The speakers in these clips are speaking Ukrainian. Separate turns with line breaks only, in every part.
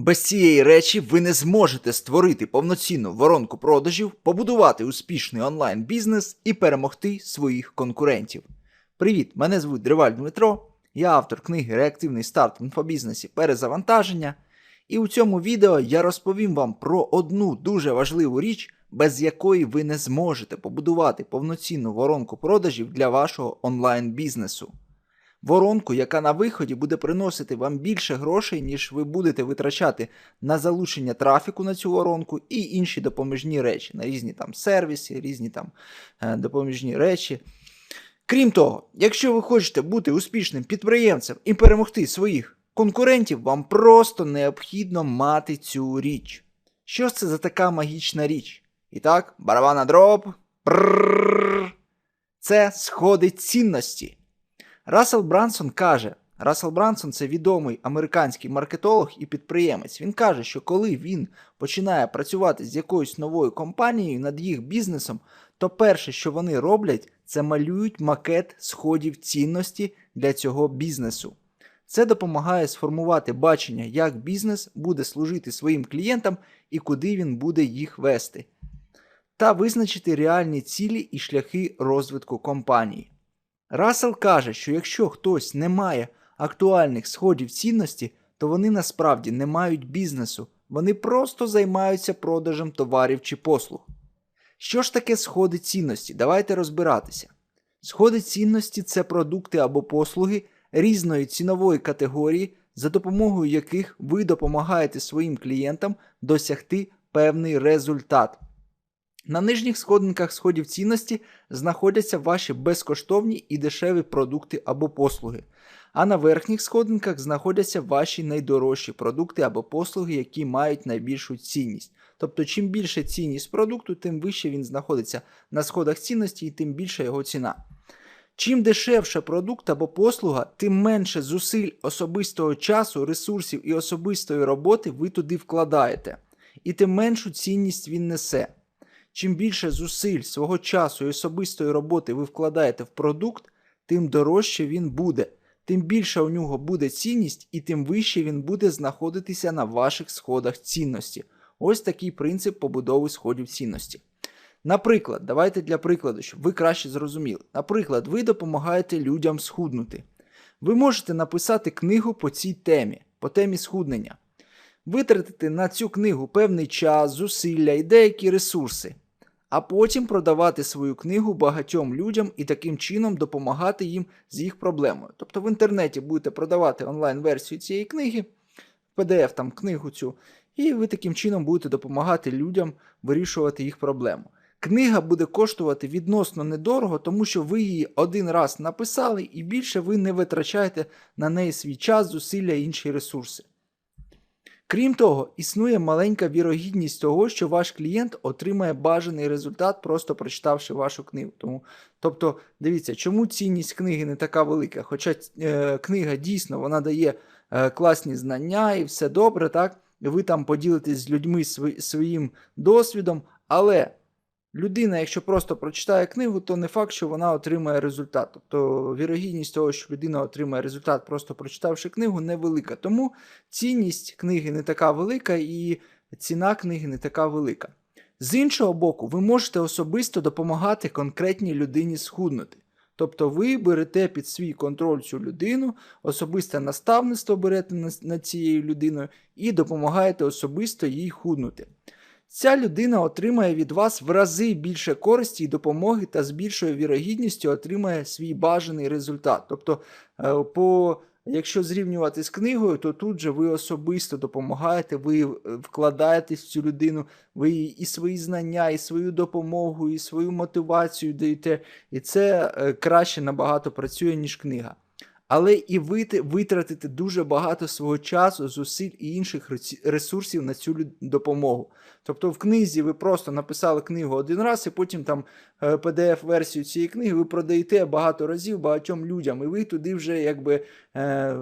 Без цієї речі ви не зможете створити повноцінну воронку продажів, побудувати успішний онлайн-бізнес і перемогти своїх конкурентів. Привіт, мене звуть Дриваль Дмитро, я автор книги Реактивний старт в інфобізнесі Перезавантаження. І у цьому відео я розповім вам про одну дуже важливу річ, без якої ви не зможете побудувати повноцінну воронку продажів для вашого онлайн-бізнесу. Воронку, яка на виході буде приносити вам більше грошей, ніж ви будете витрачати на залучення трафіку на цю воронку і інші допоміжні речі, на різні там сервіси, різні там е, допоміжні речі. Крім того, якщо ви хочете бути успішним підприємцем і перемогти своїх конкурентів, вам просто необхідно мати цю річ. Що ж це за така магічна річ? І так, барабана дроп. Це сходи цінності. Рассел Брансон каже: Рассел Брансон це відомий американський маркетолог і підприємець. Він каже, що коли він починає працювати з якоюсь новою компанією над їх бізнесом, то перше, що вони роблять, це малюють макет сходів цінності для цього бізнесу. Це допомагає сформувати бачення, як бізнес буде служити своїм клієнтам і куди він буде їх вести, та визначити реальні цілі і шляхи розвитку компанії. Рассел каже, що якщо хтось не має актуальних сходів цінності, то вони насправді не мають бізнесу, вони просто займаються продажем товарів чи послуг. Що ж таке сходи цінності? Давайте розбиратися. Сходи цінності це продукти або послуги різної цінової категорії, за допомогою яких ви допомагаєте своїм клієнтам досягти певний результат. На нижніх сходинках сходів цінності знаходяться ваші безкоштовні і дешеві продукти або послуги, а на верхніх сходинках знаходяться ваші найдорожчі продукти або послуги, які мають найбільшу цінність. Тобто, чим більше цінність продукту, тим вище він знаходиться на сходах цінності і тим більша його ціна. Чим дешевше продукт або послуга, тим менше зусиль особистого часу, ресурсів і особистої роботи ви туди вкладаєте, і тим меншу цінність він несе. Чим більше зусиль свого часу і особистої роботи ви вкладаєте в продукт, тим дорожче він буде, тим більше у нього буде цінність, і тим вище він буде знаходитися на ваших сходах цінності. Ось такий принцип побудови сходів цінності. Наприклад, давайте для прикладу, щоб ви краще зрозуміли. Наприклад, ви допомагаєте людям схуднути. Ви можете написати книгу по цій темі, по темі схуднення, витратити на цю книгу певний час, зусилля і деякі ресурси, а потім продавати свою книгу багатьом людям і таким чином допомагати їм з їх проблемою. Тобто в інтернеті будете продавати онлайн-версію цієї книги, PDF там книгу цю, і ви таким чином будете допомагати людям вирішувати їх проблему. Книга буде коштувати відносно недорого, тому що ви її один раз написали і більше ви не витрачаєте на неї свій час, зусилля і інші ресурси. Крім того, існує маленька вірогідність того, що ваш клієнт отримає бажаний результат, просто прочитавши вашу книгу. Тому, Тобто, дивіться, чому цінність книги не така велика? Хоча е, книга дійсно вона дає е, класні знання і все добре, так? ви там поділитесь з людьми свої, своїм досвідом, але людина, якщо просто прочитає книгу, то не факт, що вона отримає результат. Тобто вірогідність того, що людина отримає результат, просто прочитавши книгу, невелика. Тому цінність книги не така велика і ціна книги не така велика. З іншого боку, ви можете особисто допомагати конкретній людині схуднути. Тобто ви берете під свій контроль цю людину, особисте наставництво берете над цією людиною і допомагаєте особисто їй худнути. Ця людина отримає від вас в рази більше користі і допомоги та з більшою вірогідністю отримає свій бажаний результат. Тобто, е, по, якщо зрівнювати з книгою, то тут же ви особисто допомагаєте, ви вкладаєтесь в цю людину, ви і свої знання, і свою допомогу, і свою мотивацію даєте. І це е, краще набагато працює, ніж книга. Але і ви витратите дуже багато свого часу, зусиль і інших ресурсів на цю допомогу. Тобто в книзі ви просто написали книгу один раз, і потім там PDF-версію цієї книги ви продаєте багато разів багатьом людям, і ви туди вже якби е,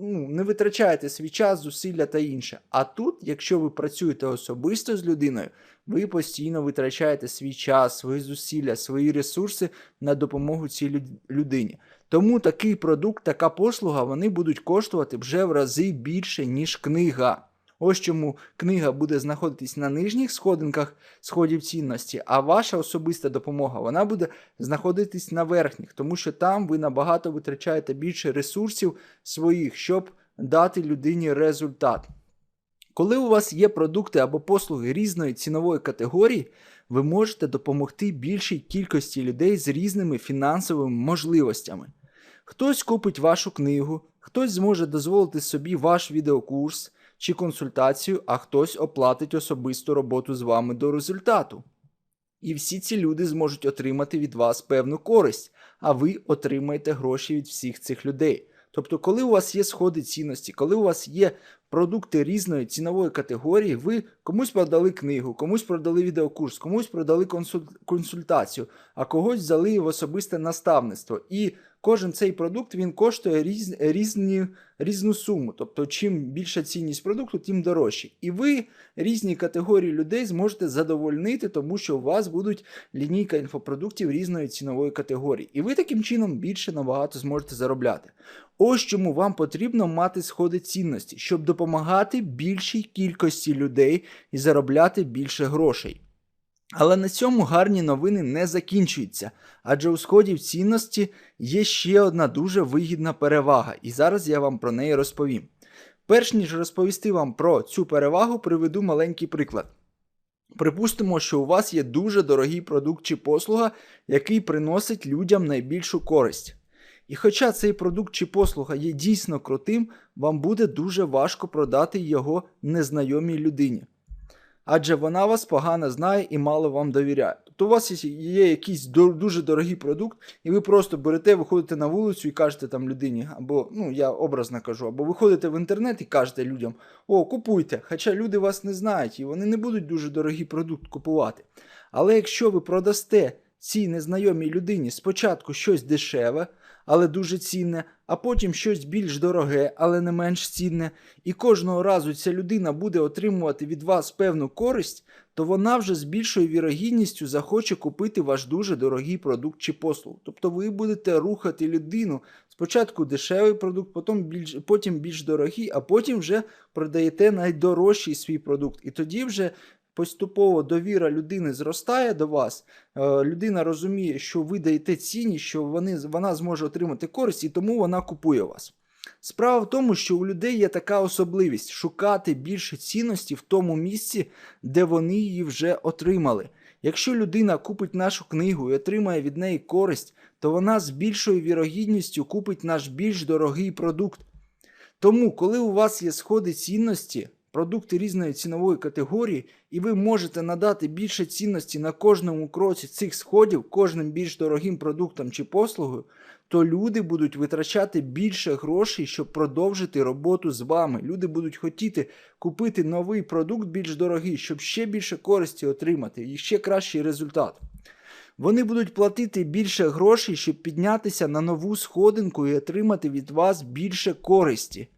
ну, не витрачаєте свій час, зусилля та інше. А тут, якщо ви працюєте особисто з людиною, ви постійно витрачаєте свій час, свої зусилля, свої ресурси на допомогу цій людині. Тому такий продукт, така послуга, вони будуть коштувати вже в рази більше, ніж книга. Ось чому книга буде знаходитись на нижніх сходинках сходів цінності, а ваша особиста допомога вона буде знаходитись на верхніх, тому що там ви набагато витрачаєте більше ресурсів своїх, щоб дати людині результат. Коли у вас є продукти або послуги різної цінової категорії, ви можете допомогти більшій кількості людей з різними фінансовими можливостями. Хтось купить вашу книгу, хтось зможе дозволити собі ваш відеокурс чи консультацію, а хтось оплатить особисту роботу з вами до результату. І всі ці люди зможуть отримати від вас певну користь, а ви отримаєте гроші від всіх цих людей. Тобто, коли у вас є сходи цінності, коли у вас є продукти різної цінової категорії, ви комусь продали книгу, комусь продали відеокурс, комусь продали консуль- консультацію, а когось взяли в особисте наставництво. І кожен цей продукт він коштує різ, різні, різну суму. Тобто, чим більша цінність продукту, тим дорожче. І ви різні категорії людей зможете задовольнити, тому що у вас будуть лінійка інфопродуктів різної цінової категорії. І ви таким чином більше набагато зможете заробляти. Ось чому вам потрібно мати сходи цінності, щоб допомагати більшій кількості людей і заробляти більше грошей. Але на цьому гарні новини не закінчуються, адже у сходів цінності є ще одна дуже вигідна перевага, і зараз я вам про неї розповім. Перш ніж розповісти вам про цю перевагу, приведу маленький приклад. Припустимо, що у вас є дуже дорогий продукт чи послуга, який приносить людям найбільшу користь. І хоча цей продукт чи послуга є дійсно крутим, вам буде дуже важко продати його незнайомій людині. Адже вона вас погано знає і мало вам довіряє. Тобто у вас є якийсь дуже дорогий продукт, і ви просто берете, виходите на вулицю і кажете там людині, або ну я образно кажу, або виходите в інтернет і кажете людям: о, купуйте. Хоча люди вас не знають, і вони не будуть дуже дорогий продукт купувати. Але якщо ви продасте цій незнайомій людині спочатку щось дешеве, але дуже цінне, а потім щось більш дороге, але не менш цінне, і кожного разу ця людина буде отримувати від вас певну користь, то вона вже з більшою вірогідністю захоче купити ваш дуже дорогий продукт чи послугу. Тобто ви будете рухати людину спочатку дешевий продукт, потім більш, потім більш дорогий, а потім вже продаєте найдорожчий свій продукт. І тоді вже поступово довіра людини зростає до вас, е, людина розуміє, що ви даєте цінність, що вони, вона зможе отримати користь, і тому вона купує вас. Справа в тому, що у людей є така особливість шукати більше цінності в тому місці, де вони її вже отримали. Якщо людина купить нашу книгу і отримає від неї користь, то вона з більшою вірогідністю купить наш більш дорогий продукт. Тому, коли у вас є сходи цінності, продукти різної цінової категорії, і ви можете надати більше цінності на кожному кроці цих сходів, кожним більш дорогим продуктом чи послугою, то люди будуть витрачати більше грошей, щоб продовжити роботу з вами. Люди будуть хотіти купити новий продукт більш дорогий, щоб ще більше користі отримати і ще кращий результат. Вони будуть платити більше грошей, щоб піднятися на нову сходинку і отримати від вас більше користі.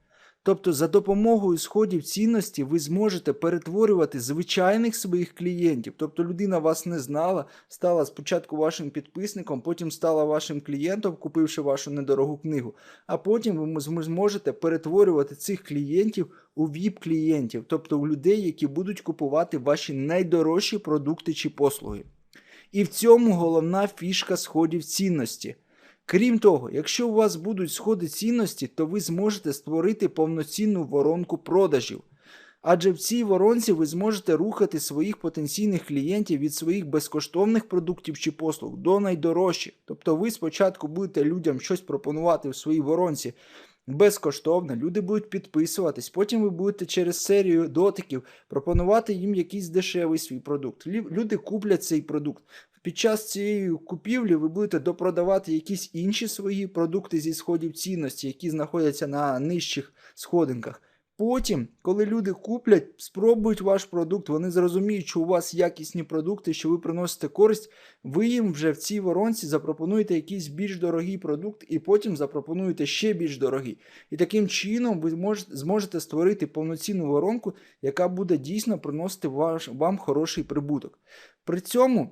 Тобто, за допомогою сходів цінності ви зможете перетворювати звичайних своїх клієнтів. Тобто людина вас не знала, стала спочатку вашим підписником, потім стала вашим клієнтом, купивши вашу недорогу книгу. А потім ви зможете перетворювати цих клієнтів у ВІП-клієнтів, тобто у людей, які будуть купувати ваші найдорожчі продукти чи послуги. І в цьому головна фішка сходів цінності. Крім того, якщо у вас будуть сходи цінності, то ви зможете створити повноцінну воронку продажів. Адже в цій воронці ви зможете рухати своїх потенційних клієнтів від своїх безкоштовних продуктів чи послуг до найдорожчих. Тобто ви спочатку будете людям щось пропонувати в своїй воронці безкоштовно, люди будуть підписуватись, потім ви будете через серію дотиків пропонувати їм якийсь дешевий свій продукт. Люди куплять цей продукт. Під час цієї купівлі ви будете допродавати якісь інші свої продукти зі сходів цінності, які знаходяться на нижчих сходинках. Потім, коли люди куплять, спробують ваш продукт, вони зрозуміють, що у вас якісні продукти, що ви приносите користь, ви їм вже в цій воронці запропонуєте якийсь більш дорогий продукт, і потім запропонуєте ще більш дорогий. І таким чином ви можете, зможете створити повноцінну воронку, яка буде дійсно приносити ваш, вам хороший прибуток. При цьому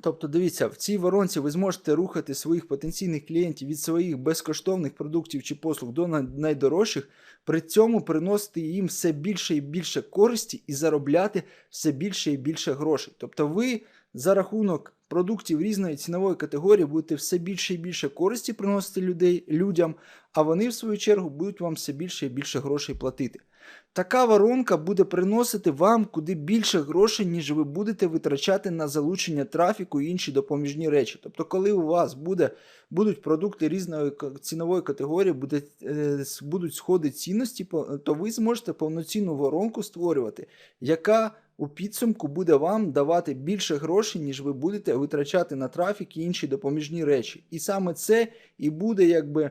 Тобто, дивіться, в цій воронці ви зможете рухати своїх потенційних клієнтів від своїх безкоштовних продуктів чи послуг до найдорожчих, при цьому приносити їм все більше і більше користі і заробляти все більше і більше грошей. Тобто, ви за рахунок продуктів різної цінової категорії будете все більше і більше користі приносити людей, людям, а вони, в свою чергу, будуть вам все більше і більше грошей платити. Така воронка буде приносити вам куди більше грошей, ніж ви будете витрачати на залучення трафіку і інші допоміжні речі. Тобто, коли у вас буде, будуть продукти різної цінової категорії, буде, е, будуть сходи цінності, то ви зможете повноцінну воронку створювати, яка у підсумку буде вам давати більше грошей, ніж ви будете витрачати на трафік і інші допоміжні речі. І саме це і буде якби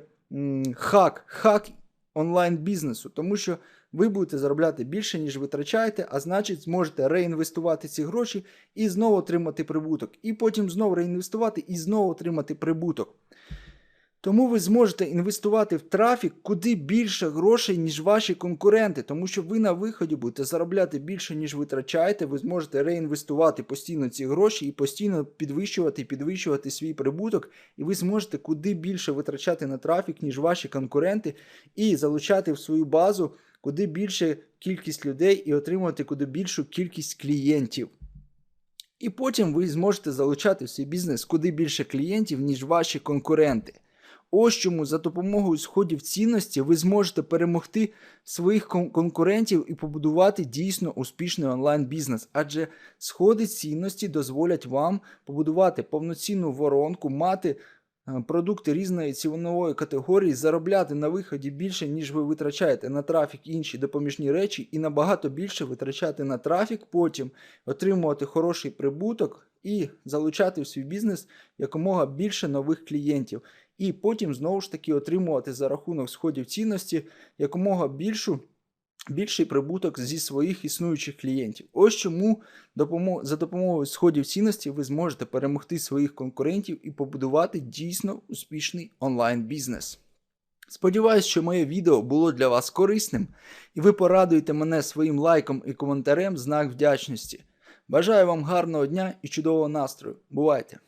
хак, хак онлайн бізнесу, тому що ви будете заробляти більше, ніж витрачаєте, а значить, зможете реінвестувати ці гроші і знову отримати прибуток. І потім знову реінвестувати і знову отримати прибуток. Тому ви зможете інвестувати в трафік куди більше грошей, ніж ваші конкуренти, тому що ви на виході будете заробляти більше, ніж витрачаєте. Ви зможете реінвестувати постійно ці гроші і постійно підвищувати, підвищувати свій прибуток, і ви зможете куди більше витрачати на трафік, ніж ваші конкуренти, і залучати в свою базу куди більше кількість людей і отримувати куди більшу кількість клієнтів. І потім ви зможете залучати в свій бізнес куди більше клієнтів, ніж ваші конкуренти. Ось чому за допомогою сходів цінності ви зможете перемогти своїх кон- конкурентів і побудувати дійсно успішний онлайн-бізнес. Адже сходи цінності дозволять вам побудувати повноцінну воронку, мати продукти різної цінової категорії, заробляти на виході більше, ніж ви витрачаєте на трафік інші допоміжні речі, і набагато більше витрачати на трафік, потім отримувати хороший прибуток і залучати в свій бізнес якомога більше нових клієнтів. І потім знову ж таки отримувати за рахунок сходів цінності якомога більшу. Більший прибуток зі своїх існуючих клієнтів. Ось чому за допомогою сходів цінності ви зможете перемогти своїх конкурентів і побудувати дійсно успішний онлайн-бізнес. Сподіваюсь, що моє відео було для вас корисним, і ви порадуєте мене своїм лайком і коментарем знак вдячності. Бажаю вам гарного дня і чудового настрою. Бувайте!